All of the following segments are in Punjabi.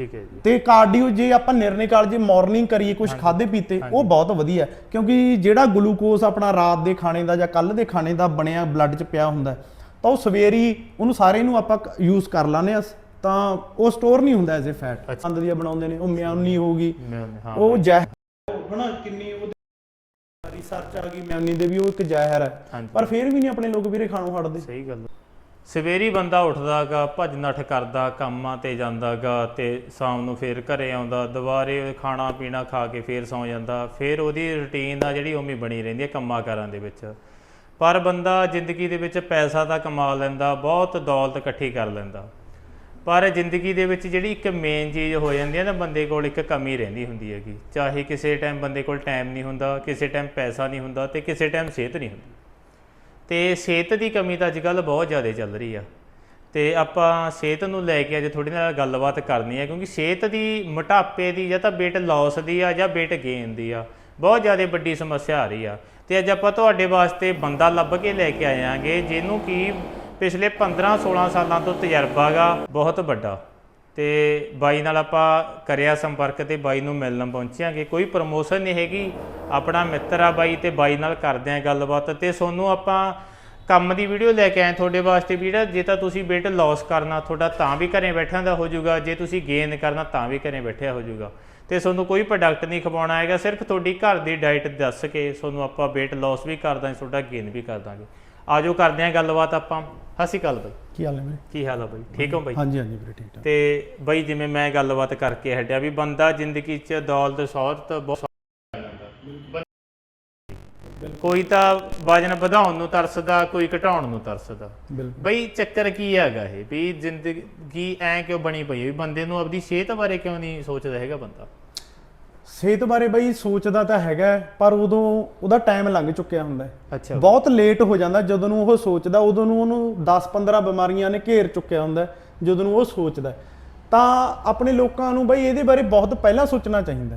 ਠੀਕ ਹੈ ਜੀ। ਤੇ ਕਾਰਡੀਓ ਜੇ ਆਪਾਂ ਨਿਰਣੇ ਕਾਲ ਜੇ ਮਾਰਨਿੰਗ ਕਰੀਏ ਕੁਝ ਖਾਦੇ ਪੀਤੇ ਉਹ ਬਹੁਤ ਵਧੀਆ। ਕਿਉਂਕਿ ਜਿਹੜਾ ਗਲੂਕੋਜ਼ ਆਪਣਾ ਰਾਤ ਦੇ ਖਾਣੇ ਦਾ ਜਾਂ ਕੱਲ ਦੇ ਖਾਣੇ ਦਾ ਬਣਿਆ ਬਲੱਡ 'ਚ ਪਿਆ ਹੁੰਦਾ ਤਾਂ ਉਹ ਸਵੇਰੀ ਉਹਨੂੰ ਸਾਰੇ ਨੂੰ ਆਪਾਂ ਯੂਜ਼ ਕਰ ਲਾਨੇ ਆ ਤਾਂ ਉਹ ਸਟੋਰ ਨਹੀਂ ਹੁੰਦਾ ਐਜ਼ ਅ ਫੈਟ। ਅੰਦਰ ਦੀ ਬਣਾਉਂਦੇ ਨੇ ਉਹ ਮਿਆਉਨੀ ਹੋਊਗੀ ਮੈਂ ਹਾਂ ਉਹ ਜ਼ਹਿਰ ਹਨਾ ਕਿੰਨੀ ਉਹਦੇ ਰਿਸਰਚ ਆ ਗਈ ਮਿਆਉਨੀ ਦੇ ਵੀ ਉਹ ਇੱਕ ਜ਼ਹਿਰ ਹੈ। ਪਰ ਫਿਰ ਵੀ ਨਹੀਂ ਆਪਣੇ ਲੋਕ ਵੀਰੇ ਖਾਣੋਂ ਹਟਦੇ। ਸਹੀ ਗੱਲ ਸਵੇਰੀ ਬੰਦਾ ਉੱਠਦਾਗਾ, ਭੱਜ ਨੱਠ ਕਰਦਾ, ਕੰਮਾਂ ਤੇ ਜਾਂਦਾਗਾ ਤੇ ਸ਼ਾਮ ਨੂੰ ਫੇਰ ਘਰੇ ਆਉਂਦਾ, ਦੁਬਾਰੇ ਖਾਣਾ ਪੀਣਾ ਖਾ ਕੇ ਫੇਰ ਸੌਂ ਜਾਂਦਾ, ਫੇਰ ਉਹਦੀ ਰੁਟੀਨ ਆ ਜਿਹੜੀ ਉਵੇਂ ਬਣੀ ਰਹਿੰਦੀ ਹੈ ਕੰਮਾਂ ਕਾਰਾਂ ਦੇ ਵਿੱਚ। ਪਰ ਬੰਦਾ ਜ਼ਿੰਦਗੀ ਦੇ ਵਿੱਚ ਪੈਸਾ ਤਾਂ ਕਮਾ ਲੈਂਦਾ, ਬਹੁਤ ਦੌਲਤ ਇਕੱਠੀ ਕਰ ਲੈਂਦਾ। ਪਰ ਜ਼ਿੰਦਗੀ ਦੇ ਵਿੱਚ ਜਿਹੜੀ ਇੱਕ ਮੇਨ ਚੀਜ਼ ਹੋ ਜਾਂਦੀ ਹੈ ਨਾ, ਬੰਦੇ ਕੋਲ ਇੱਕ ਕਮੀ ਰਹਿੰਦੀ ਹੁੰਦੀ ਹੈਗੀ। ਚਾਹੇ ਕਿਸੇ ਟਾਈਮ ਬੰਦੇ ਕੋਲ ਟਾਈਮ ਨਹੀਂ ਹੁੰਦਾ, ਕਿਸੇ ਟਾਈਮ ਪੈਸਾ ਨਹੀਂ ਹੁੰਦਾ ਤੇ ਕਿਸੇ ਟਾਈਮ ਸਿਹਤ ਨਹੀਂ ਹੁੰਦੀ। ਤੇ ਸਿਹਤ ਦੀ ਕਮੀ ਤਾਂ ਅੱਜਕੱਲ ਬਹੁਤ ਜ਼ਿਆਦਾ ਚੱਲ ਰਹੀ ਆ। ਤੇ ਆਪਾਂ ਸਿਹਤ ਨੂੰ ਲੈ ਕੇ ਅੱਜ ਥੋੜੀ ਨਾਲ ਗੱਲਬਾਤ ਕਰਨੀ ਹੈ ਕਿਉਂਕਿ ਸਿਹਤ ਦੀ ਮੋਟਾਪੇ ਦੀ ਜਾਂ ਤਾਂ weight loss ਦੀ ਆ ਜਾਂ weight gain ਦੀ ਆ, ਬਹੁਤ ਜ਼ਿਆਦਾ ਵੱਡੀ ਸਮੱਸਿਆ ਆ ਰਹੀ ਆ। ਤੇ ਅੱਜ ਆਪਾਂ ਤੁਹਾਡੇ ਵਾਸਤੇ ਬੰਦਾ ਲੱਭ ਕੇ ਲੈ ਕੇ ਆਏ ਆਂਗੇ ਜਿਹਨੂੰ ਕਿ ਪਿਛਲੇ 15 16 ਸਾਲਾਂ ਤੋਂ ਤਜਰਬਾ ਗਾ, ਬਹੁਤ ਵੱਡਾ। ਤੇ ਬਾਈ ਨਾਲ ਆਪਾਂ ਕਰਿਆ ਸੰਪਰਕ ਤੇ ਬਾਈ ਨੂੰ ਮਿਲਣ ਪਹੁੰਚਿਆਂਗੇ। ਕੋਈ ਪ੍ਰਮੋਸ਼ਨ ਨਹੀਂ ਹੈਗੀ। ਆਪਣਾ ਮਿੱਤਰ ਆ ਬਾਈ ਤੇ ਬਾਈ ਨਾਲ ਕਰਦੇ ਆਂ ਗੱਲਬਾਤ ਤੇ ਸੋਨੂੰ ਆਪਾਂ ਕੰਮ ਦੀ ਵੀਡੀਓ ਲੈ ਕੇ ਆਏ ਤੁਹਾਡੇ ਵਾਸਤੇ ਵੀ ਜਿਹੜਾ ਜੇ ਤਾਂ ਤੁਸੀਂ weight loss ਕਰਨਾ ਤੁਹਾਡਾ ਤਾਂ ਵੀ ਘਰੇ ਬੈਠਿਆਂ ਦਾ ਹੋ ਜਾਊਗਾ। ਜੇ ਤੁਸੀਂ ਗੇਨ ਕਰਨਾ ਤਾਂ ਵੀ ਘਰੇ ਬੈਠਿਆ ਹੋ ਜਾਊਗਾ। ਤੇ ਤੁਹਾਨੂੰ ਕੋਈ ਪ੍ਰੋਡਕਟ ਨਹੀਂ ਖਵਾਉਣਾ ਹੈਗਾ। ਸਿਰਫ ਤੁਹਾਡੀ ਘਰ ਦੀ ਡਾਈਟ ਦੱਸ ਕੇ ਤੁਹਾਨੂੰ ਆਪਾਂ weight loss ਵੀ ਕਰ ਦਾਂਗੇ, ਤੁਹਾਡਾ ਗੇਨ ਵੀ ਕਰ ਦਾਂਗੇ। ਆਜੋ ਕਰਦੇ ਆਂ ਗੱਲਬਾਤ ਆਪਾਂ। ਹਸੀ ਕਾਲ ਬਾਈ। ਕੀ ਹਾਲ ਹੈ ਵੀਰੇ? ਕੀ ਹਾਲ ਆ ਬਾਈ? ਠੀਕ ਹੋ ਬਾਈ? ਹਾਂਜੀ ਹਾਂਜੀ ਵੀਰੇ ਠੀਕ ਠਾਕ। ਤੇ ਬਈ ਜਿਵੇਂ ਮੈਂ ਗੱਲਬਾਤ ਕਰਕੇ ਹਟਿਆ ਵੀ ਬੰਦਾ ਜ਼ਿੰਦਗੀ 'ਚ ਦੌਲਤ ਸ਼ੌਹਰਤ ਬਹੁਤ ਕੋਈ ਤਾਂ ਵਜਨ ਵਧਾਉਣ ਨੂੰ ਤਰਸਦਾ ਕੋਈ ਘਟਾਉਣ ਨੂੰ ਤਰਸਦਾ। ਬਿਲਕੁਲ। ਬਈ ਚੱਕਰ ਕੀ ਹੈਗਾ ਇਹ? ਵੀ ਜ਼ਿੰਦਗੀ ਐ ਕਿਉਂ ਬਣੀ ਪਈ ਹੈ? ਵੀ ਬੰਦੇ ਨੂੰ ਆਪਣੀ ਸਿਹਤ ਬਾਰੇ ਕਿਉਂ ਨਹੀਂ ਸੋਚਦਾ ਹੈਗਾ ਬੰਦਾ? ਸਿਹਤ ਬਾਰੇ ਬਈ ਸੋਚਦਾ ਤਾਂ ਹੈਗਾ ਪਰ ਉਦੋਂ ਉਹਦਾ ਟਾਈਮ ਲੰਘ ਚੁੱਕਿਆ ਹੁੰਦਾ ਅੱਛਾ ਬਹੁਤ ਲੇਟ ਹੋ ਜਾਂਦਾ ਜਦੋਂ ਨੂੰ ਉਹ ਸੋਚਦਾ ਉਦੋਂ ਨੂੰ ਉਹਨੂੰ 10-15 ਬਿਮਾਰੀਆਂ ਨੇ ਘੇਰ ਚੁੱਕਿਆ ਹੁੰਦਾ ਜਦੋਂ ਨੂੰ ਉਹ ਸੋਚਦਾ। ਤਾਂ ਆਪਣੇ ਲੋਕਾਂ ਨੂੰ ਬਈ ਇਹਦੇ ਬਾਰੇ ਬਹੁਤ ਪਹਿਲਾਂ ਸੋਚਣਾ ਚਾਹੀਦਾ।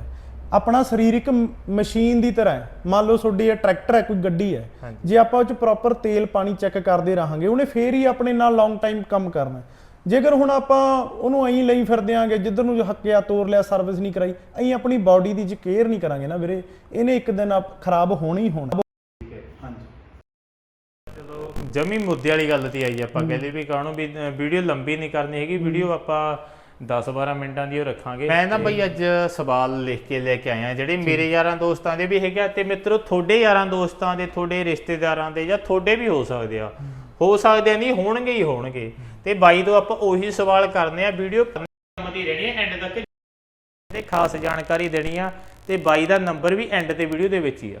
ਆਪਣਾ ਸਰੀਰ ਇੱਕ ਮਸ਼ੀਨ ਦੀ ਤਰ੍ਹਾਂ ਹੈ ਮੰਨ ਲਓ ਤੁਹਾਡੀ ਇਹ ਟਰੈਕਟਰ ਹੈ ਕੋਈ ਗੱਡੀ ਹੈ। ਜੇ ਆਪਾਂ ਉਹ ਚ ਪ੍ਰੋਪਰ ਤੇਲ ਪਾਣੀ ਚੈੱਕ ਕਰਦੇ ਰਹਾਂਗੇ ਉਹਨੇ ਫੇਰ ਹੀ ਆਪਣੇ ਨਾਲ ਲੌਂਗ ਟਾਈਮ ਕੰਮ ਕਰਨਾ ਹੈ। ਜੇਕਰ ਹੁਣ ਆਪਾਂ ਉਹਨੂੰ ਐਂ ਲਈ ਫਿਰਦੇ ਆਂਗੇ ਜਿੱਧਰ ਨੂੰ ਹੱਕਿਆ ਤੋਰ ਲਿਆ ਸਰਵਿਸ ਨਹੀਂ ਕਰਾਈ ਐਂ ਆਪਣੀ ਬਾਡੀ ਦੀ ਜੇ ਕੇਅਰ ਨਹੀਂ ਕਰਾਂਗੇ ਨਾ ਵੀਰੇ। ਇਹਨੇ ਇੱਕ ਦਿਨ ਆਪ- ਖਰਾਬ ਹੋਣਾ ਹੀ ਹੋਣਾ। ਹਾਂਜੀ ਚਲੋ ਜਮੀ ਮੁੱਦੇ ਵਾਲੀ ਗੱਲ ਤੇ ਆਈ ਆਪਾਂ ਕਹਿੰਦੇ ਵੀ ਕਾਹਨੂੰ ਵੀ ਵੀਡੀਓ ਲੰਬੀ ਨਹੀਂ ਕਰਨੀ ਹੈਗੀ ਵੀਡੀਓ ਆਪਾਂ 10-12 ਮਿੰਟਾਂ ਦੀ ਉਹ ਰੱਖਾਂਗੇ। ਮੈਂ ਨਾ ਬਈ ਅੱਜ ਸਵਾਲ ਲਿਖ ਕੇ ਲੈ ਕੇ ਆਇਆ ਜਿਹੜੇ ਮੇਰੇ ਯਾਰਾਂ ਦੋਸਤਾਂ ਦੇ ਵੀ ਹੈਗੇ ਆ ਤੇ ਮਿੱਤਰੋ ਤੁਹਾਡੇ ਯਾਰਾਂ ਦੋਸਤਾਂ ਦੇ ਤੁਹਾਡੇ ਰਿਸ਼ਤੇਦਾਰਾਂ ਦੇ ਜਾਂ ਤੁਹਾਡੇ ਵੀ ਹੋ ਸਕਦੇ ਆ। ਹੋ ਸਕਦੇ ਆ, ਨਹੀਂ ਹੋਣਗੇ ਹੀ ਹੋਣਗੇ। ਤੇ ਬਾਈ ਤੋਂ ਆਪਾਂ ਉਹੀ ਸਵਾਲ ਕਰਨੇ ਆ ਵੀਡੀਓ ਕੰਮ ਦੀ ਰਹਿਣੀ ਹੈ ਐਂਡ ਤੱਕ ਤੇ ਖਾਸ ਜਾਣਕਾਰੀ ਦੇਣੀ ਆ ਤੇ ਬਾਈ ਦਾ ਨੰਬਰ ਵੀ ਐਂਡ ਤੇ ਵੀਡੀਓ ਦੇ ਵਿੱਚ ਹੀ ਆ।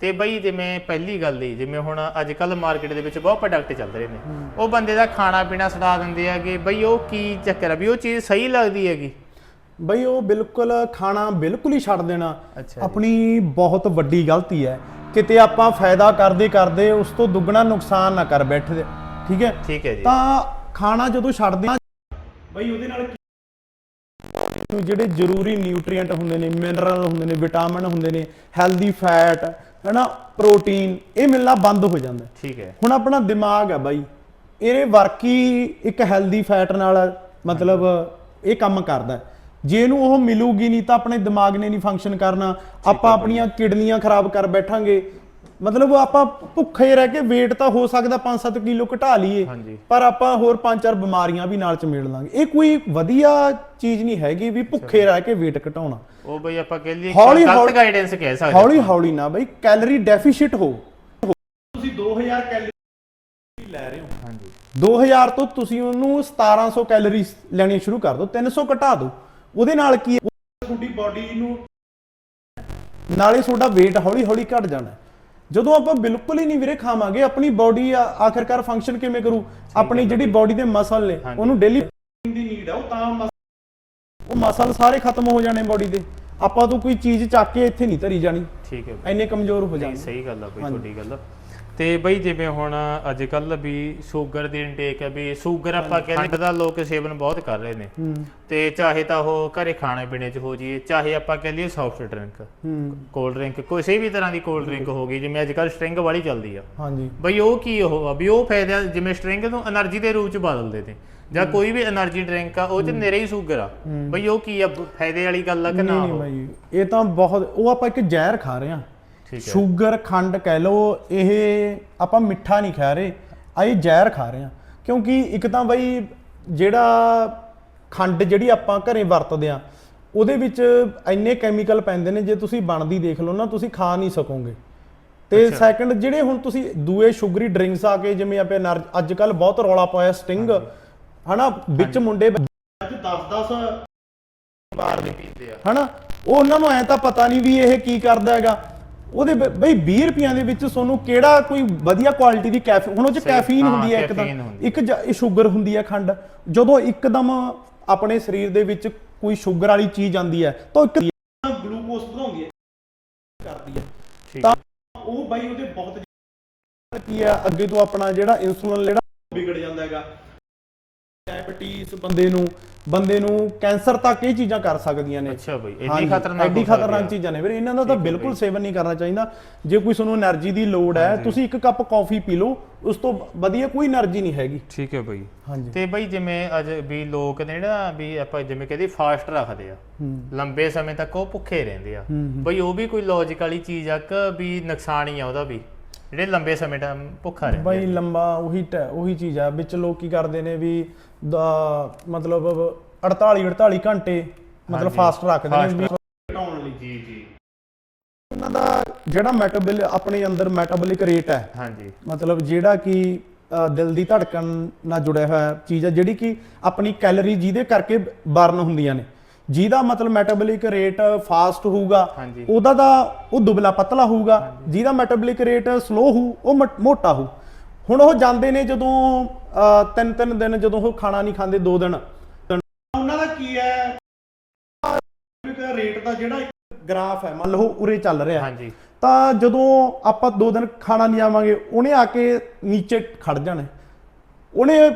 ਤੇ ਬਈ ਜਿਵੇਂ ਪਹਿਲੀ ਗੱਲ ਹੀ ਜਿਵੇਂ ਹੁਣ ਅੱਜ ਕੱਲ ਮਾਰਕੀਟ ਦੇ ਵਿੱਚ ਬਹੁਤ ਪ੍ਰੋਡਕਟ ਚੱਲ ਰਹੇ ਨੇ ਉਹ ਬੰਦੇ ਦਾ ਖਾਣਾ ਪੀਣਾ ਛਡਾ ਦਿੰਦੇ ਹੈਗੇ ਬਈ ਉਹ ਕੀ ਚੱਕਰ ਆ ਵੀ ਉਹ ਚੀਜ਼ ਸਹੀ ਲੱਗਦੀ ਹੈਗੀ? ਬਈ ਉਹ ਬਿਲਕੁਲ ਖਾਣਾ ਬਿਲਕੁਲ ਹੀ ਛੱਡ ਦੇਣਾ ਆਪਣੀ ਬਹੁਤ ਵੱਡੀ ਗਲਤੀ ਹੈ। ਕਿਤੇ ਆਪਾਂ ਫਾਇਦਾ ਕਰਦੇ ਕਰਦੇ ਉਸ ਤੋਂ ਦੁੱਗਣਾ ਨੁਕਸਾਨ ਨਾ ਕਰ ਬੈਠਦੇ ਠੀਕ ਹੈ? ਠੀਕ ਹੈ ਜੀ। ਤਾਂ ਖਾਣਾ ਜਦੋਂ ਛੱਡਦੇ ਆ ਬਈ ਉਹਦੇ ਨਾਲ ਜਿਹੜੇ ਜ਼ਰੂਰੀ ਨਿਊਟ੍ਰੀਐਂਟ ਹੁੰਦੇ ਨੇ ਮਿਨਰਲ ਹੁੰਦੇ ਨੇ ਵਿਟਾਮਿਨ ਹੁੰਦੇ ਨੇ ਹੈਲਦੀ ਫੈਟ ਹੈਨਾ ਪ੍ਰੋਟੀਨ ਇਹ ਮਿਲਣਾ ਬੰਦ ਹੋ ਜਾਂਦਾ। ਠੀਕ ਹੈ ਹੁਣ ਆਪਣਾ ਦਿਮਾਗ ਹੈ ਬਾਈ ਇਹਦੇ ਵਰਕੀ ਇੱਕ ਹੈਲਦੀ ਫੈਟ ਨਾਲ ਮਤਲਬ ਇਹ ਕੰਮ ਕਰਦਾ। ਜੇ ਇਹਨੂੰ ਉਹ ਮਿਲੂਗੀ ਨਹੀਂ ਤਾਂ ਆਪਣੇ ਦਿਮਾਗ ਨੇ ਨਹੀਂ ਫੰਕਸ਼ਨ ਕਰਨਾ ਆਪਾਂ ਆਪਣੀਆਂ ਕਿਡਨੀਆਂ ਖਰਾਬ ਕਰ ਬੈਠਾਂਗੇ ਮਤਲਬ ਆਪਾਂ ਭੁੱਖੇ ਰਹਿ ਕੇ weight ਤਾਂ ਹੋ ਸਕਦਾ 5-7 ਕਿਲੋ ਘਟਾ ਲਈਏ ਪਰ ਆਪਾਂ ਹੋਰ 5-4 ਬਿਮਾਰੀਆਂ ਵੀ ਨਾਲ ਚਮੇੜ ਲਾਂਗੇ। ਇਹ ਕੋਈ ਵਧੀਆ ਚੀਜ਼ ਨਹੀਂ ਹੈਗੀ ਵੀ ਭੁੱਖੇ ਰਹਿ ਕੇ weight ਘਟਾਉਣਾ। ਉਹ ਬਈ ਆਪਾਂ ਕਹਿ ਲਈਏ ਹੌਲੀ- ਗਲਤ ਹੌਲੀ- ਗਾਈਡੈਂਸ ਕਹਿ ਸਕਦੇ ਹੌਲੀ ਹੌਲੀ ਨਾ ਬਈ ਕੈਲਰੀ ਡੈਫੀਸ਼ੀਟ ਹੋ। ਤੁਸੀਂ 2000 ਕੈਲਰੀ ਲੈ ਰਹੇ ਹੋ। ਹਾਂਜੀ। 2000 ਤੋਂ ਤੁਸੀਂ ਉਹਨੂੰ 1700 ਕੈਲਰੀ ਲੈਣੀ ਸ਼ੁਰੂ ਕਰ ਦਿਓ 300 ਘਟਾ ਦਿਓ। ਉਹਦੇ ਨਾਲ ਕੀ ਹੈ? ਤੁਹਾਡੀ ਬਾਡੀ ਨੂੰ ਨਾਲੇ ਤੁਹਾਡਾ weight ਹੌਲੀ ਹੌਲੀ ਘਟ ਜਾਣਾ। ਜਦੋਂ ਆਪਾਂ ਬਿਲਕੁਲ ਹੀ ਨਹੀਂ ਵੀਰੇ ਖਾਵਾਂਗੇ ਆਪਣੀ ਬਾਡੀ ਆਖਰਕਾਰ ਫੰਕਸ਼ਨ ਕਿਵੇਂ ਕਰੂ ਆਪਣੀ ਜਿਹੜੀ ਬਾਡੀ ਦੇ ਮਸਲ ਨੇ। ਉਹਨੂੰ ਡੇਲੀ ਦੀ ਨੀਡ ਆ ਉਹ ਤਾਂ ਉਹ ਮਸਲ ਸਾਰੇ ਖਤਮ ਹੋ ਜਾਣੇ ਬਾਡੀ ਦੇ ਆਪਾਂ ਤੋਂ ਕੋਈ ਚੀਜ਼ ਚੱਕ ਕੇ ਇੱਥੇ ਨਹੀਂ ਧਰੀ ਜਾਣੀ ਠੀਕ ਹੈ। ਇੰਨੇ ਕਮਜ਼ੋਰ ਹੋ ਜਾਣਗੇ ਸਹੀ ਗੱਲ ਆ ਬਈ। ਤੁਹਾਡੀ ਗੱਲ ਤੇ ਬਈ ਜਿਵੇਂ ਹੁਣ ਅੱਜ ਕੱਲ ਵੀ ਸ਼ੂਗਰ ਦੀ ਇਨਟੇਕ ਹੈ ਵੀ ਸ਼ੂਗਰ ਆਪਾਂ ਕਹਿੰਦੇ ਦਾ ਲੋਕ ਸੇਵਨ ਬਹੁਤ ਕਰ ਰਹੇ ਨੇ। ਤੇ ਚਾਹੇ ਤਾਂ ਉਹ ਘਰੇ ਖਾਣੇ ਪੀਣੇ ਚ ਹੋ ਜੀ ਚਾਹੇ ਆਪਾਂ ਕਹਿ ਲਈਏ ਸੌਫਟ ਡਰਿੰਕ ਕੋਲਡ ਡਰਿੰਕ ਕੋਈ ਵੀ ਤਰ੍ਹਾਂ ਦੀ ਕੋਲਡ ਡਰਿੰਕ ਹੋ ਗਈ ਜਿਵੇਂ ਅੱਜ ਕੱਲ ਸਟ੍ਰਿੰਗ ਵਾਲੀ ਚੱਲਦੀ ਆ। ਹਾਂਜੀ। ਬਈ ਉਹ ਕੀ ਉਹ ਵੀ ਉਹ ਫਾਇਦਾ ਜਿਵੇਂ ਸਟ੍ਰਿੰਗ ਨੂੰ એનર્ਜੀ ਦੇ ਰੂਪ ਚ ਬਦਲਦੇ ਨੇ। ਜਾਂ ਕੋਈ ਵੀ એનર્ਜੀ ਡਰਿੰਕ ਆ ਉਹ ਚ ਨੇਰੇ ਹੀ ਸ਼ੂਗਰ ਆ। ਬਈ ਉਹ ਕੀ ਆ? ਫਾਇਦੇ ਵਾਲੀ ਗੱਲ ਆ ਕਿ ਨਾ ਇਹ ਤਾਂ ਬਹੁਤ ਉਹ ਆਪਾਂ ਇੱਕ ਜ਼ਹਿਰ ਖਾ ਰਹੇ ਆ ਠੀਕ ਹੈ। ਸ਼ੂਗਰ ਖੰਡ ਕਹਿ ਲਓ ਇਹ ਆਪਾਂ ਮਿੱਠਾ ਨਹੀਂ ਖਾ ਰਹੇ। ਆ ਇਹ ਜ਼ਹਿਰ ਖਾ ਰਹੇ ਹਾਂ। ਕਿਉਂਕਿ ਇੱਕ ਤਾਂ ਬਈ ਜਿਹੜਾ ਖੰਡ ਜਿਹੜੀ ਆਪਾਂ ਘਰੇ ਵਰਤਦੇ ਆ ਉਹਦੇ ਵਿੱਚ ਇੰਨੇ ਕੈਮੀਕਲ ਪੈਂਦੇ ਨੇ ਜੇ ਤੁਸੀਂ ਬਣਦੀ ਦੇਖ ਲਓ ਨਾ ਤੁਸੀਂ ਖਾ ਨਹੀਂ ਸਕੋਗੇ। ਤੇ ਸੈਕੰਡ ਜਿਹੜੇ ਹੁਣ ਤੁਸੀਂ ਦੂਏ ਸ਼ੂਗਰੀ ਡਰਿੰਕਸ ਆ ਕੇ ਜਿਵੇਂ ਆਪੇ ਅੱਜ ਕੱਲ ਬਹੁਤ ਰੌਲਾ ਪਾਇਆ ਸਟਿੰਗ ਹਨਾ ਵਿੱਚ ਮੁੰਡੇ ਅੱਜ 10-10 ਬਾਹਰ ਦੇ ਪੀਂਦੇ ਆ। ਹਨਾ ਉਹ ਉਹਨਾਂ ਨੂੰ ਐ ਤਾਂ ਪਤਾ ਨਹੀਂ ਵੀ ਇਹ ਕੀ ਕਰਦਾ ਹੈਗਾ। ਉਹਦੇ ਬਈ 20 ਰੁਪਈਆਂ ਦੇ ਵਿੱਚ ਤੁਹਾਨੂੰ ਕਿਹੜਾ ਕੋਈ ਵਧੀਆ ਕੁਆਲਿਟੀ ਦੀ ਕੈਫੇ ਹੁਣ ਉਹ ਚ ਕੈਫੀਨ ਹੁੰਦੀ ਹੈ ਇੱਕਦਮ ਇੱਕ ਸ਼ੂਗਰ ਹੁੰਦੀ ਹੈ ਖੰਡ। ਜਦੋਂ ਇੱਕਦਮ ਆਪਣੇ ਸਰੀਰ ਦੇ ਵਿੱਚ ਕੋਈ ਸ਼ੂਗਰ ਵਾਲੀ ਚੀਜ਼ ਆਂਦੀ ਹੈ ਤਾਂ ਇੱਕ ਗਲੂਕੋਜ਼ ਵਧਾਉਂਦੀ ਹੈ। ਕਰਦੀ ਹੈ। ਠੀਕ ਤਾਂ ਉਹ ਬਾਈ ਉਹਦੇ ਬਹੁਤ ਕੀ ਹੈ ਅੱਗੇ ਤੋਂ ਆਪਣਾ ਜਿਹੜਾ ਇਨਸੂਲਿਨ ਜਿਹੜਾ ਵਿਗੜ ਜਾਂਦਾ ਹੈਗਾ। ਡਾਇਬੀਟੀਸ ਬੰਦੇ ਨੂੰ ਬੰਦੇ ਨੂੰ ਕੈਂਸਰ ਤੱਕ ਇਹ ਚੀਜ਼ਾਂ ਕਰ ਸਕਦੀਆਂ ਨੇ। ਅੱਛਾ ਬਈ ਇੰਨੀ ਖਤਰਨਾਕ ਐਡੀ ਖਤਰਨਾਕ ਚੀਜ਼ਾਂ ਨੇ। ਵੀਰੇ ਇਹਨਾਂ ਦਾ ਤਾਂ ਬਿਲਕੁਲ ਸੇਵਨ ਨਹੀਂ ਕਰਨਾ ਚਾਹੀਦਾ। ਜੇ ਕੋਈ ਤੁਹਾਨੂੰ એનર્ਜੀ ਦੀ ਲੋੜ ਹੈ ਤੁਸੀਂ ਇੱਕ ਕੱਪ ਕਾਫੀ ਪੀ ਲਓ ਉਸ ਤੋਂ ਵਧੀਆ ਕੋਈ એનર્ਜੀ ਨਹੀਂ ਹੈਗੀ। ਠੀਕ ਹੈ ਬਈ। ਤੇ ਬਈ ਜਿਵੇਂ ਅੱਜ ਵੀ ਲੋਕ ਨੇ ਜਿਹੜਾ ਵੀ ਆਪਾਂ ਜਿਵੇਂ ਕਹਿੰਦੇ ਫਾਸਟ ਰੱਖਦੇ ਆ। ਲੰਬੇ ਸਮੇਂ ਤੱਕ ਉਹ ਭੁੱਖੇ ਰਹਿੰਦੇ ਆ। ਬਈ ਉਹ ਵੀ ਕੋਈ ਲੌਜੀਕਲੀ ਚੀਜ਼ ਆ ਕਿ ਵੀ ਨੁਕਸਾਨ ਹੀ ਆ ਉਹਦਾ ਵੀ। ਜਿਹੜੇ ਲੰਬੇ ਸਮੇਂ ਤੱਕ ਭੁੱਖਾ ਰਹਿੰਦੇ ਬਈ ਲੰਬਾ ਉਹੀ ਉਹੀ ਚੀਜ਼ ਆ। ਵਿੱਚ ਲੋਕ ਕੀ ਕਰਦੇ ਨੇ ਵੀ ਦਾ ਮਤਲਬ 48 48 ਘੰਟੇ ਮਤਲਬ ਫਾਸਟ ਰੱਖਦੇ ਨੇ fast ਵੀ ਘਟਾਉਣ ਲਈ ਜੀ ਜੀ। ਉਹਨਾਂ ਦਾ ਜਿਹੜਾ ਮੈਟਾਬੋਲ ਆਪਣੇ ਅੰਦਰ ਮੈਟਾਬੋਲਿਕ ਰੇਟ ਹੈ ਹਾਂਜੀ। ਮਤਲਬ ਜਿਹੜਾ ਕਿ ਦਿਲ ਦੀ ਧੜਕਣ ਨਾਲ ਜੁੜਿਆ ਹੋਇਆ ਚੀਜ਼ ਹੈ ਜਿਹੜੀ ਕਿ ਆਪਣੀ ਕੈਲਰੀ ਜਿਹਦੇ ਕਰਕੇ ਬਰਨ ਹੁੰਦੀਆਂ ਨੇ। ਜਿਹਦਾ ਮਤਲਬ ਮੈਟਾਬੋਲਿਕ ਰੇਟ ਫਾਸਟ ਹੋਊਗਾ। ਉਹਦਾ ਦਾ ਉਹ ਦੁਬਲਾ ਪਤਲਾ ਹੋਊਗਾ ਜਿਹਦਾ ਮੈਟਾਬੋਲਿਕ ਰੇਟ ਸਲੋ ਹੋਊ ਉਹ ਮਟ- ਮੋਟਾ ਹੋਊ। ਹੁਣ ਉਹ ਜਾਂਦੇ ਨੇ ਜਦੋਂ ਤਿੰਨ ਤਿੰਨ ਦਿਨ ਜਦੋਂ ਉਹ ਖਾਣਾ ਨਹੀਂ ਖਾਂਦੇ ਦੋ ਦਿਨ। ਉਹਨਾਂ ਦਾ ਕੀ ਹੈ? ਰੇਟ ਦਾ ਜਿਹੜਾ ਗ੍ਰਾਫ ਹੈ ਮੰਨ ਲਓ ਉਰੇ ਚੱਲ ਰਿਹਾ। ਹਾਂਜੀ। ਤਾਂ ਜਦੋਂ ਆਪਾਂ ਦੋ ਦਿਨ ਖਾਣਾ ਨਹੀਂ ਆਵਾਂਗੇ ਉਹਨੇ ਆ ਕੇ ਨੀਚੇ ਖੜ ਜਾਣਾ। ਉਹਨੇ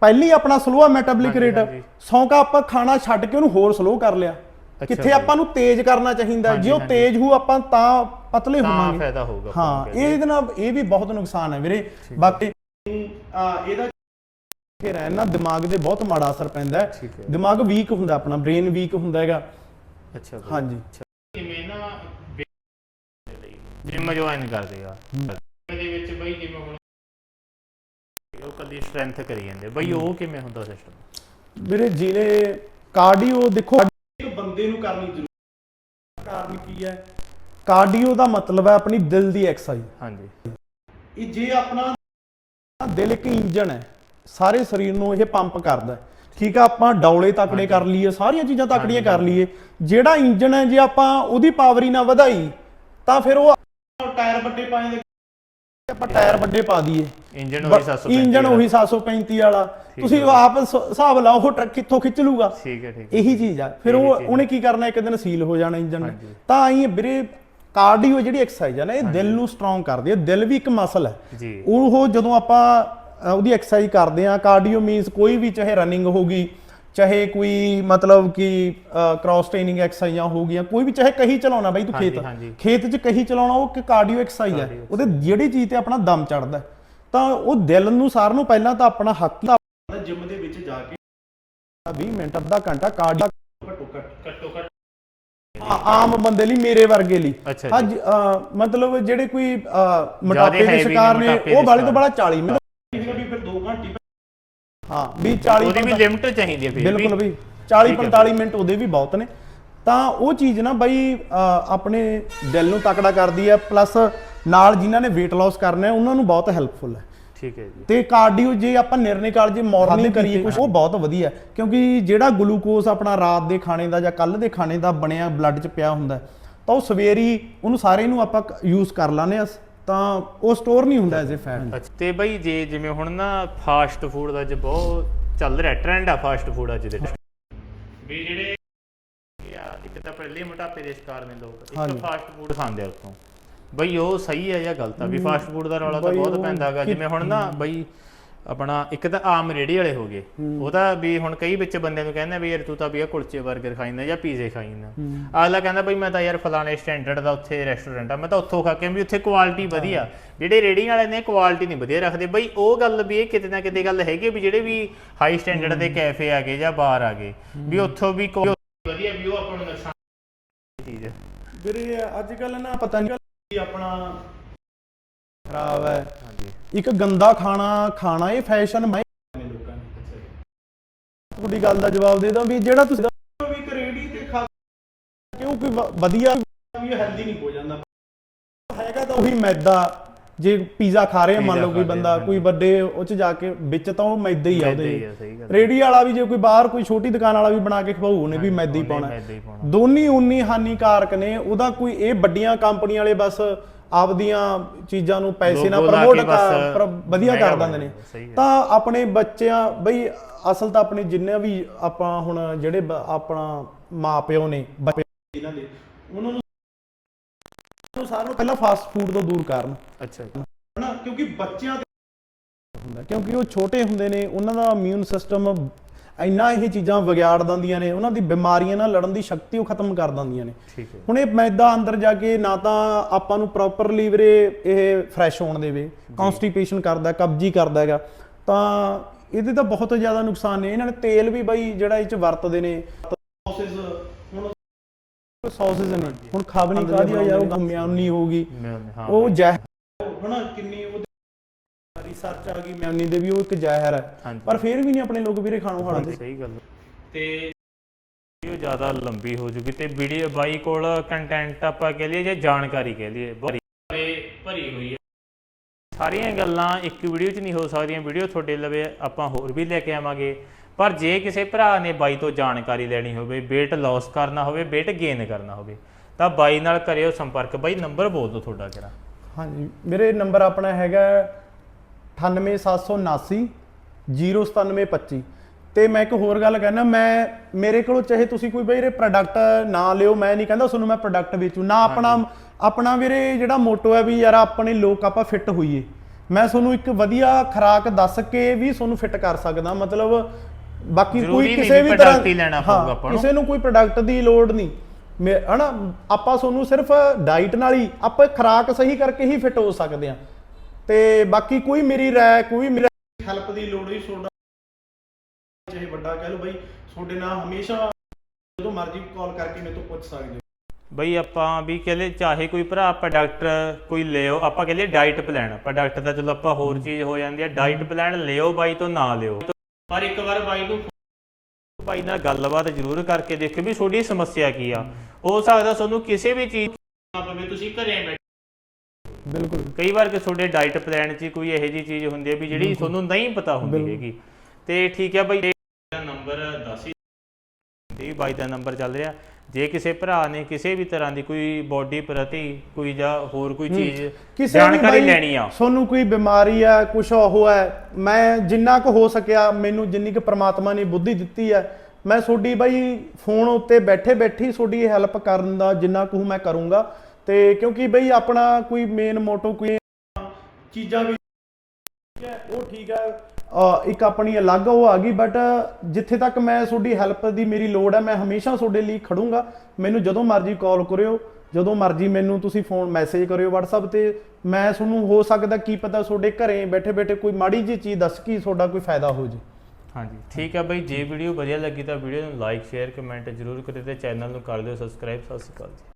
ਪਹਿਲੀ ਆਪਣਾ ਸਲੋ ਆ ਮੈਟਾਬੋਲਿਕ ਰੇਟ। ਸੌਂਕਾ ਆਪਾਂ ਖਾਣਾ ਛੱਡ ਕੇ ਉਹਨੂੰ ਹੋਰ ਸਲੋ ਕਰ ਲਿਆ। ਕਿੱਥੇ। ਆਪਾਂ ਨੂੰ ਤੇਜ਼ ਕਰਨਾ ਚਾਹੀਦਾ। ਜੇ ਉਹ ਤੇਜ਼ ਹੋ ਆਪਾਂ ਤਾਂ ਪਤਲੇ ਤਾਂ ਹੋਵਾਂਗੇ। ਫਾਇਦਾ ਹੋਊਗਾ ਹਾਂ ਇਹ ਇਹਦੇ ਨਾਲ ਇਹ ਵੀ ਬਹੁਤ ਨੁਕਸਾਨ ਹੈ ਵੀਰੇ। ਬਾਕੀ ਇਹਦਾ ਕਿ ਰਹਿਣ ਨਾਲ ਦਿਮਾਗ ਦੇ ਬਹੁਤ ਮਾੜਾ ਅਸਰ ਪੈਂਦਾ ਹੈ। ਹੈ। ਦਿਮਾਗ ਵੀਕ ਹੁੰਦਾ ਆਪਣਾ ਬ੍ਰੇਨ ਵੀਕ ਹੁੰਦਾ ਹੈਗਾ। ਅੱਛਾ। ਹਾਂਜੀ। ਜਿਵੇਂ ਨਾ ਜਿਮ ਜੁਆਇਨ ਕਰਦੇ ਆ ਇਹਦੇ ਵਿੱਚ ਬਈ ਜਿਵੇਂ ਹੁਣ ਉਹ ਕੱਲੀ ਸਟਰੈਂਥ ਕਰੀ ਜਾਂਦੇ। ਬਈ ਉਹ ਕਿਵੇਂ ਹੁੰਦਾ ਸਿਸਟਮ ਵੀਰੇ ਜਿਹਨੇ ਕਾਰਡੀਓ ਦੇਖੋ ਇੱਕ ਬੰਦੇ ਨੂੰ ਕਰਨੀ ਜ਼ਰੂਰੀ ਕਾਰਨ ਕੀ ਹੈ? ਕਾਰਡੀਓ ਦਾ ਮਤਲਬ ਹੈ ਆਪਣੀ ਦਿਲ ਦੀ ਐਕਸਰਸਾਈਜ਼ ਹਾਂਜੀ। ਇਹ ਜੇ ਆਪਣਾ ਦਿਲ ਇੱਕ ਇੰਜਨ ਹੈ ਸਾਰੇ ਸਰੀਰ ਨੂੰ ਇਹ ਪੰਪ ਕਰਦਾ ਹੈ। ਠੀਕ ਆ ਆਪਾਂ ਡੌਲੇ ਤਕੜੇ ਕਰ ਲਈਏ ਸਾਰੀਆਂ ਚੀਜ਼ਾਂ ਤਕੜੀਆਂ ਕਰ ਲਈਏ। ਜਿਹੜਾ ਇੰਜਨ ਹੈ ਜੇ ਆਪਾਂ ਉਹਦੀ ਪਾਵਰ ਹੀ ਨਾ ਵਧਾਈ ਤਾਂ ਫਿਰ ਉਹ ਟਾਇਰ ਵੱਡੇ ਪਾਏ ਦੇ ਆਪਾਂ ਟਾਇਰ ਵੱਡੇ ਪਾ ਦਈਏ। ਇੰਜਨ ਉਹੀ 735 ਇੰਜਨ ਉਹੀ 735 ਵਾਲਾ। ਤੁਸੀਂ ਆਪ ਹਿਸਾਬ ਲਾਓ ਉਹ ਟਰੱਕ ਕਿੱਥੋਂ ਖਿੱਚ ਲੂਗਾ? ਠੀਕ ਹੈ ਠੀਕ ਇਹੀ ਚੀਜ਼ ਆ। ਫਿਰ ਉਹ ਉਹਨੇ ਕੀ ਕਰਨਾ ਇੱਕ ਦਿਨ ਸੀਲ ਹੋ ਜਾਣਾ ਇੰਜਨ ਤਾਂ ਆਈ ਵੀਰੇ ਕਾਰਡੀਓ ਜਿਹੜੀ ਐਕਸਰਸਾਈਜ਼ ਆ ਨਾ ਇਹ ਦਿਲ ਨੂੰ ਸਟਰੋਂਗ ਕਰਦੀ ਹੈ ਦਿਲ ਵੀ ਇੱਕ ਮਸਲ ਹੈ ਉਹ ਜਦੋਂ ਆਪਾਂ ਉਹਦੀ ਐਕਸਰਸਾਈਜ਼ ਕਰਦੇ ਆ ਕਾਰਡੀਓ ਮੀਨਸ ਕੋਈ ਵੀ ਚਾਹੇ ਰਨਿੰਗ ਹੋਗੀ ਚਾਹੇ ਕੋਈ ਮਤਲਬ ਕਿ ਕ੍ਰਾਸ ਟ੍ਰੇਨਿੰਗ ਐਕਸਰਸਾਈਜ਼ਾਂ ਹੋ ਗਈਆਂ ਕੋਈ ਵੀ ਚਾਹੇ ਕਹੀ ਚਲਾਉਣਾ ਬਾਈ ਤੂੰ ਖੇਤ। ਹਾਂਜੀ। ਖੇਤ 'ਚ ਕਹੀ ਚਲਾਉਣਾ ਉਹ ਇੱਕ ਕਾਰਡੀਓ ਐਕਸਰਸਾਈਜ਼ ਹੈ ਉਹਦੇ ਜਿਹੜੀ ਚੀਜ਼ ਤੇ ਆਪਣਾ ਦਮ ਚੜਦਾ ਤਾਂ ਉਹ ਦਿਲ ਨੂੰ ਸਾਰ ਨੂੰ ਪਹਿਲਾਂ ਤਾਂ ਆਪਣਾ ਹੱਕ ਜਿਮ ਦੇ ਵਿੱਚ ਜਾ ਕੇ 20 ਮਿੰਟ ਅੱਧਾ ਘੰਟਾ ਕਾਰਡੀਓ ਘੱਟੋ ਘੱਟ ਘੱਟੋ ਘੱਟ ਆਮ ਬੰਦੇ ਲਈ ਮੇਰੇ ਵਰਗੇ ਲਈ। ਅੱਜ ਅ, ਮਤਲਬ ਜਿਹੜੇ ਕੋਈ ਮੋਟਾਪੇ ਦੇ ਸ਼ਿਕਾਰ ਨੇ ਉਹ ਬਾਲੇ ਤੋਂ। ਬੜਾ 40 ਮਿੰਟ ਵੀ ਫਿਰ 2 ਘੰਟੇ ਹਾਂ ਵੀ 40 ਉਹਦੀ ਵੀ ਲਿਮਟ ਚਾਹੀਦੀ ਹੈ ਫਿਰ ਬਿਲਕੁਲ ਵੀ। 40 45 ਮਿੰਟ ਉਹਦੇ ਵੀ ਬਹੁਤ ਨੇ। ਤਾਂ ਉਹ ਚੀਜ਼ ਨਾ ਬਾਈ ਆਪਣੇ ਦਿਲ ਨੂੰ ਤਕੜਾ ਕਰਦੀ ਹੈ ਪਲੱਸ ਨਾਲ ਜਿਨ੍ਹਾਂ ਨੇ weight loss ਕਰਨਾ ਹੈ ਉਹਨਾਂ ਨੂੰ ਬਹੁਤ ਹੈਲਪਫੁਲ ਹੈ। ਠੀਕ ਹੈ ਜੀ। ਤੇ ਕਾਰਡੀਓ ਜੇ ਆਪਾਂ ਨਿਰਣੇ ਕਾਲ ਜੇ ਮਾਰਨਿੰਗ ਕਰੀਏ ਕੁਝ ਉਹ ਬਹੁਤ ਵਧੀਆ। ਕਿਉਂਕਿ ਜਿਹੜਾ ਗਲੂਕੋਜ਼ ਆਪਣਾ ਰਾਤ ਦੇ ਖਾਣੇ ਦਾ ਜਾਂ ਕੱਲ ਦੇ ਖਾਣੇ ਦਾ ਬਣਿਆ ਬਲੱਡ 'ਚ ਪਿਆ ਹੁੰਦਾ ਤਾਂ ਉਹ ਸਵੇਰੀ ਉਹਨੂੰ ਸਾਰੇ ਨੂੰ ਆਪਾਂ ਯੂਜ਼ ਕਰ ਲਾਨੇ ਆ ਤਾਂ ਉਹ ਸਟੋਰ ਨਹੀਂ ਹੁੰਦਾ ਐਜ਼ ਅ ਫੈਟ ਤੇ ਬਈ ਜੇ ਜਿਵੇਂ ਹੁਣ ਨਾ ਫਾਸਟ ਫੂਡ ਦਾ ਅੱਜ ਬਹੁਤ ਚੱਲ ਰਿਹਾ ਟ੍ਰੈਂਡ ਆ ਫਾਸਟ ਫੂਡ ਅੱਜ ਦੇ ਵੀ ਜਿਹੜੇ ਇੱਕ ਤਾਂ ਪਹਿਲੇ ਮੋਟਾਪੇ ਦੇ ਸ਼ਿਕਾਰ ਨੇ ਲੋਕ। ਇੱਕ। ਫਾਸਟ ਫੂਡ ਖਾਂਦੇ ਆ ਉੱਥੋਂ। ਬਈ ਉਹ ਸਹੀ ਹੈ ਜਾਂ ਗਲਤ ਆ? ਵੀ ਫਾਸਟ ਫੂਡ ਦਾ ਰੌਲਾ ਤਾਂ ਬਹੁਤ ਉਹ ਪੈਂਦਾ ਹੈਗਾ। ਕਿ- ਜਿਵੇਂ ਹੁਣ ਨਾ ਬਈ ਆਪਣਾ ਇੱਕ ਤਾਂ ਆਮ ਰੇੜੀ ਵਾਲੇ ਹੋ ਗਏ। ਉਹ ਤਾਂ ਵੀ ਹੁਣ ਕਈ ਵਿੱਚ ਬੰਦਿਆਂ ਨੂੰ ਕਹਿੰਦੇ ਵੀ ਯਾਰ ਤੂੰ ਤਾਂ ਵੀ ਆ ਕੁਲਚੇ 버ਗਰ ਖਾਈਂਦਾ ਜਾਂ ਪੀਜ਼ੇ ਖਾਈਂਦਾ ਅਗਲਾ ਕਹਿੰਦਾ ਬਈ ਮੈਂ ਤਾਂ ਯਾਰ ਫਲਾਣੇ ਸਟੈਂਡਰਡ ਦਾ ਉੱਥੇ ਰੈਸਟੋਰੈਂਟ ਆ ਮੈਂ ਤਾਂ ਉੱਥੋਂ ਖਾ ਕੇ ਵੀ ਉੱਥੇ ਕੁਆਲਿਟੀ ਵਧੀਆ। ਜਿਹੜੇ ਰੇੜੀ ਵਾਲੇ ਨੇ ਕੁਆਲਿਟੀ ਨਹੀਂ ਵਧੀਆ ਰੱਖਦੇ। ਬਈ ਉਹ ਗੱਲ ਵੀ ਇਹ ਕਿਤੇ ਨਾ ਕਿਤੇ ਗੱਲ ਹੈਗੀ ਵੀ ਜਿਹੜੇ ਵੀ ਹਾਈ ਸਟੈਂਡਰਡ ਦੇ ਕੈਫੇ ਆ ਗਏ ਜਾਂ ਬਾਰ ਆ ਗਏ ਵੀ ਉੱਥੋਂ ਵੀ ਵਧੀਆ ਵੀ ਉਹ ਆਪਾਂ ਨੂੰ ਨੁਕਸਾਨ ਚੀਜ਼ ਵੀਰੇ ਅੱਜ ਕੱਲ ਨਾ ਪਤਾ ਨਹੀਂ ਆਪਣਾ ਖਰਾਬ ਹੈ। ਹਾਂਜੀ। ਇੱਕ ਗੰਦਾ ਖਾਣਾ ਖਾਣਾ ਇਹ ਫੈਸ਼ਨ ਮੈਂ ਲੋਕਾਂ ਨੇ ਤੁਹਾਡੀ ਗੱਲ ਦਾ ਜਵਾਬ ਦੇ ਦਾਂ ਵੀ ਜਿਹੜਾ ਤੁਸੀਂ ਵੀ ਇੱਕ ਰੇੜੀ ਤੇ ਖਾ ਕਿਉਂ ਕੋਈ ਵ- ਵਧੀਆ ਵੀ ਹੈਲਦੀ ਨਹੀਂ ਹੋ ਜਾਂਦਾ। ਹੈਗਾ ਤਾਂ ਉਹੀ ਮੈਦਾ। ਜੇ ਪੀਜ਼ਾ ਖਾ ਰਹੇ ਆ ਮੰਨ ਲਓ ਕੋਈ ਬੰਦਾ ਕੋਈ ਵੱਡੇ ਉਹ ਚ ਜਾ ਕੇ ਵਿੱਚ ਤਾਂ ਉਹ ਮੈਦਾ ਹੀ ਆ ਉਹਦੇ। ਰੇੜੀ ਵਾਲਾ ਵੀ ਜੇ ਕੋਈ ਬਾਹਰ ਕੋਈ ਛੋਟੀ ਦੁਕਾਨ ਵਾਲਾ ਵੀ ਬਣਾ ਕੇ ਖਵਾਊ ਉਹਨੇ ਵੀ ਮੈਦਾ ਹੀ ਪਾਉਣਾ। ਦੋਨੀ ਉਨੀ ਹਾਨੀਕਾਰਕ ਨੇ ਉਹਦਾ ਕੋਈ ਇਹ ਵੱਡੀਆਂ ਕੰਪਨੀਆਂ ਵਾਲੇ ਬਸ ਆਪਦੀਆਂ ਚੀਜ਼ਾਂ ਨੂੰ ਪੈਸੇ ਨਾਲ ਪ੍ਰਮੋਟ ਕਰ ਵਧੀਆ ਕਰ ਦਿੰਦੇ ਨੇ। ਤਾਂ ਆਪਣੇ ਬੱਚਿਆਂ ਬਈ ਅਸਲ ਤਾਂ ਆਪਣੇ ਜਿੰਨੇ ਵੀ ਆਪਾਂ ਹੁਣ ਜਿਹੜੇ ਆਪਣਾ ਮਾਪਿਓ ਨੇ ਬੱਚੇ ਇਹਨਾਂ ਦੇ ਉਹਨਾਂ ਨੂੰ ਨੂੰ ਸਾਰਿਆਂ ਨੂੰ ਪਹਿਲਾਂ ਫਾਸਟ ਫੂਡ ਤੋਂ ਦੂਰ ਕਰਨ। ਅੱਛਾ ਜੀ। ਹਨਾ? ਕਿਉਂਕਿ ਬੱਚਿਆਂ ਤੇ ਹੁੰਦਾ ਕਿਉਂਕਿ ਉਹ ਛੋਟੇ ਹੁੰਦੇ ਨੇ ਉਹਨਾਂ ਦਾ ਇਮਿਊਨ ਸਿਸਟਮ ਇੰਨਾ ਇਹ ਚੀਜ਼ਾਂ ਵਿਗਾੜ ਦਿੰਦੀਆਂ ਨੇ ਉਹਨਾਂ ਦੀ ਬਿਮਾਰੀਆਂ ਨਾਲ ਲੜਨ ਦੀ ਸ਼ਕਤੀ ਉਹ ਖਤਮ ਕਰ ਦਿੰਦੀਆਂ ਨੇ। ਠੀਕ ਹੈ। ਹੁਣ ਇਹ ਮੈਦਾ ਅੰਦਰ ਜਾ ਕੇ ਨਾ ਤਾਂ ਆਪਾਂ ਨੂੰ ਪ੍ਰੋਪਰਲੀ ਵੀਰੇ ਇਹ ਫਰੈਸ਼ ਹੋਣ ਦੇਵੇ ਕਨਸਟੀਪੇਸ਼ਨ ਕਰਦਾ ਕਬਜੀ ਕਰਦਾ ਹੈਗਾ ਤਾਂ ਇਹਦੇ ਤਾਂ ਬਹੁਤ ਜ਼ਿਆਦਾ ਨੁਕਸਾਨ ਨੇ। ਇਹਨਾਂ ਨੇ ਤੇਲ ਵੀ ਬਾਈ ਜਿਹੜਾ ਇਹ ਚ ਵਰਤਦੇ ਨੇ। ਸੌਸਸ ਨੇ ਹੁਣ ਖਾਬਣੀ ਕਾਦੀ ਆ ਯਾਰ ਉਹ ਮਿਆਨੀ ਹੋਊਗੀ। ਮੈਂ ਹਾਂ। ਉਹ ਜ਼ਹਿਰ ਹਨਾ ਕਿੰਨੀ ਉਹ ਰਿਸਰਚ ਆ ਗਈ ਮਿਆਨੀ ਦੇ ਵੀ ਉਹ ਇੱਕ ਜ਼ਹਿਰ ਹੈ। ਪਰ ਫਿਰ ਵੀ ਨਹੀਂ ਆਪਣੇ ਲੋਕ ਵੀਰੇ ਖਾਣੋਂ ਹਟਦੇ। ਸਹੀ ਗੱਲ ਤੇ ਵੀਡੀਓ ਜ਼ਿਆਦਾ ਲੰਬੀ ਹੋ ਜੂਗੀ ਤੇ ਵੀਡੀਓ ਬਾਈ ਕੋਲ ਕੰਟੈਂਟ ਆਪਾਂ ਕਹਿ ਲਈਏ ਜਾਂ ਜਾਣਕਾਰੀ ਕਹਿ ਲਈਏ ਭਰੀ ਭਰੀ ਹੋਈ ਹੈ ਸਾਰੀਆਂ ਗੱਲਾਂ ਇੱਕ ਵੀਡੀਓ 'ਚ ਨਹੀਂ ਹੋ ਸਕਦੀਆਂ। ਵੀਡੀਓ ਤੁਹਾਡੇ ਲਵੇ ਆਪਾਂ ਹੋਰ ਵੀ ਲੈ ਕੇ ਆਵਾਂਗੇ। ਪਰ ਜੇ ਕਿਸੇ ਭਰਾ ਨੇ ਬਾਈ ਤੋਂ ਜਾਣਕਾਰੀ ਲੈਣੀ ਹੋਵੇ weight loss ਕਰਨਾ ਹੋਵੇ weight gain ਕਰਨਾ ਹੋਵੇ ਤਾਂ ਬਾਈ ਨਾਲ ਕਰਿਓ ਸੰਪਰਕ। ਬਾਈ ਨੰਬਰ ਬੋਲ ਦਿਓ ਤੁਹਾਡਾ ਕਿਹੜਾ? ਹਾਂਜੀ ਮੇਰੇ ਨੰਬਰ ਆਪਣਾ ਹੈਗਾ 98779 09725 ਤੇ ਮੈਂ ਇੱਕ ਹੋਰ ਗੱਲ ਕਹਿਣਾ ਮੈਂ ਮੇਰੇ ਕੋਲੋਂ ਚਾਹੇ ਤੁਸੀਂ ਕੋਈ ਵੀਰੇ ਪ੍ਰੋਡਕਟ ਨਾ ਲਿਓ ਮੈਂ ਨਹੀਂ ਕਹਿੰਦਾ ਤੁਹਾਨੂੰ ਮੈਂ ਪ੍ਰੋਡਕਟ ਵੇਚੂ। ਨਾ ਆਪਣਾ ਆਪਣਾ ਵੀਰੇ ਜਿਹੜਾ ਮੋਟੋ ਹੈ ਵੀ ਯਾਰ ਆਪਣੇ ਲੋਕ ਆਪਾਂ ਫਿੱਟ ਹੋਈਏ। ਮੈਂ ਤੁਹਾਨੂੰ ਇੱਕ ਵਧੀਆ ਖੁਰਾਕ ਦੱਸ ਕੇ ਵੀ ਤੁਹਾਨੂੰ ਫਿੱਟ ਕਰ ਸਕਦਾ। ਮਤਲਬ ਬਾਕੀ ਜ਼ਰੂਰੀ ਕੋਈ ਨਹੀਂ ਕਿਸੇ ਵੀ ਵੀ product ਹੀ ਲੈਣਾ ਹਾਂ, ਪਊਗਾ ਆਪਾਂ ਨੂੰ। ਕਿਸੇ ਨੂੰ ਕੋਈ ਪ੍ਰੋਡਕਟ ਦੀ ਲੋੜ ਨਹੀਂ। ਮੇ- ਹਨਾ ਆਪਾਂ ਤੁਹਾਨੂੰ ਸਿਰਫ ਡਾਈਟ ਨਾਲ ਹੀ ਆਪਾਂ ਖੁਰਾਕ ਸਹੀ ਕਰਕੇ ਹੀ ਫਿੱਟ ਹੋ ਸਕਦੇ ਆ ਤੇ ਬਾਕੀ ਕੋਈ ਮੇਰੀ ਰਾਏ ਕੋਈ ਮੇਰਾ ਹੈਲਪ ਦੀ ਲੋੜ ਨਹੀਂ ਤੁਹਾਡਾ ਚਾਹੇ ਵੱਡਾ ਕਹਿ ਲਓ ਬਾਈ ਤੁਹਾਡੇ ਨਾਲ ਹਮੇਸ਼ਾ ਜਦੋਂ ਮਰਜ਼ੀ ਕਾਲ ਕਰਕੇ ਮੇਰੇ ਤੋਂ ਪੁੱਛ ਸਕਦੇ ਹੋ। ਬਈ ਆਪਾਂ ਵੀ ਕਹਿੰਦੇ ਚਾਹੇ ਕੋਈ ਭਰਾ ਪ੍ਰੋਡਕਟ ਕੋਈ ਲਿਓ ਆਪਾਂ ਕਹਿੰਦੇ ਡਾਈਟ ਪਲਾਨ ਪ੍ਰੋਡਕਟ ਦਾ ਚਲੋ ਆਪਾਂ ਹੋਰ ਚੀਜ਼ ਹੋ ਜਾਂਦੀ ਹੈ ਡਾਈਟ ਪਲਾਨ ਲਿਓ ਬਾਈ ਤੋਂ ਨਾ ਲਿਓ। ਪਰ ਇੱਕ ਵਾਰ ਬਾਈ ਨੂੰ ਬਾਈ ਨਾਲ ਗੱਲਬਾਤ ਜ਼ਰੂਰ ਕਰਕੇ ਦੇਖੋ ਵੀ ਤੁਹਾਡੀ ਸਮੱਸਿਆ ਕੀ ਆ। ਹੋ ਸਕਦਾ ਤੁਹਾਨੂੰ ਕਿਸੇ ਵੀ ਚੀਜ਼ ਨਾ ਪਵੇ ਤੁਸੀਂ ਘਰੇ ਬੈਠੇ। ਬਿਲਕੁਲ। ਕਈ ਵਾਰ ਕਿ ਤੁਹਾਡੇ ਡਾਈਟ ਪਲਾਨ 'ਚ ਕੋਈ ਇਹੋ ਜੀ ਚੀਜ਼ ਹੁੰਦੀ ਹੈ ਵੀ ਜਿਹੜੀ ਤੁਹਾਨੂੰ ਨਹੀਂ ਪਤਾ ਹੁੰਦੀ। ਹੈਗੀ। ਤੇ ਠੀਕ ਹੈ ਬਾਈ ਦਾ ਨੰਬਰ ਦੱਸ ਹੀ ਦੀ ਬਾਈ ਦਾ ਨੰਬਰ ਚੱਲ ਰਿਹਾ। ਜੇ ਕਿਸੇ ਭਰਾ ਨੇ ਕਿਸੇ ਵੀ ਤਰ੍ਹਾਂ ਦੀ ਕੋਈ ਬੋਡੀ ਪ੍ਰਤੀ ਕੋਈ ਜਾਂ ਹੋਰ ਕੋਈ ਚੀਜ਼ ਕਿਸੇ ਵੀ ਜਾਣਕਾਰੀ ਬਾਈ ਲੈਣੀ ਆ। ਤੁਹਾਨੂੰ ਕੋਈ ਬਿਮਾਰੀ ਆ ਕੁਛ ਉਹ ਹੈ ਮੈਂ ਜਿੰਨਾ ਕੁ ਹੋ ਸਕਿਆ ਮੈਨੂੰ ਜਿੰਨੀ ਕੁ ਪ੍ਰਮਾਤਮਾ ਨੇ ਬੁੱਧੀ ਦਿੱਤੀ ਹੈ ਮੈਂ ਤੁਹਾਡੀ ਬਾਈ ਫੋਨ ਉੱਤੇ ਬੈਠੇ ਬੈਠੀ ਤੁਹਾਡੀ ਹੈਲਪ ਕਰਨ ਦਾ ਜਿੰਨਾ ਕੁ ਮੈਂ ਕਰੂੰਗਾ। ਤੇ ਕਿਉਂਕਿ ਬਈ ਆਪਣਾ ਕੋਈ ਮੇਨ ਮੋਟੋ ਕੋਈ ਚੀਜ਼ਾਂ ਵੀ ਠੀਕ ਹੈ ਉਹ ਠੀਕ ਹੈ ਇੱਕ ਆਪਣੀ ਅਲੱਗ ਉਹ ਆ ਗਈ ਬਟ ਜਿੱਥੇ ਤੱਕ ਮੈਂ ਤੁਹਾਡੀ ਹੈਲਪ ਦੀ ਮੇਰੀ ਲੋੜ ਹੈ, ਮੈਂ ਹਮੇਸ਼ਾ ਤੁਹਾਡੇ ਲਈ ਖੜੂੰਗਾ। ਮੈਨੂੰ ਜਦੋਂ ਮਰਜ਼ੀ ਕਾਲ ਕਰਿਓ, ਜਦੋਂ ਮਰਜ਼ੀ ਮੈਨੂੰ ਤੁਸੀਂ ਫੋਨ ਮੈਸੇਜ ਕਰਿਓ WhatsApp ਤੇ, ਮੈਂ ਤੁਹਾਨੂੰ ਹੋ ਸਕਦਾ ਕੀ ਪਤਾ ਤੁਹਾਡੇ ਘਰੇ ਬੈਠੇ ਬੈਠੇ ਕੋਈ ਮਾੜੀ ਜਿਹੀ ਚੀਜ਼ ਦੱਸ ਕੇ ਤੁਹਾਡਾ ਕੋਈ ਫਾਇਦਾ ਹੋ ਜੇ। ਹਾਂਜੀ, ਠੀਕ ਹੈ ਬਾਈ, ਜੇ ਵੀਡੀਓ ਵਧੀਆ ਲੱਗੀ ਤਾਂ ਵੀਡੀਓ ਨੂੰ ਲਾਈਕ ਸ਼ੇਅਰ ਕਮੈਂਟ ਜ਼ਰੂਰ ਕਰਿਓ ਤੇ ਚੈਨਲ ਨੂੰ ਕਰ ਦਿਓ ਸਬਸਕ੍ਰਾਈਬ ਸਤਿ ਸ਼੍ਰੀ ਅਕਾਲ ਜੀ।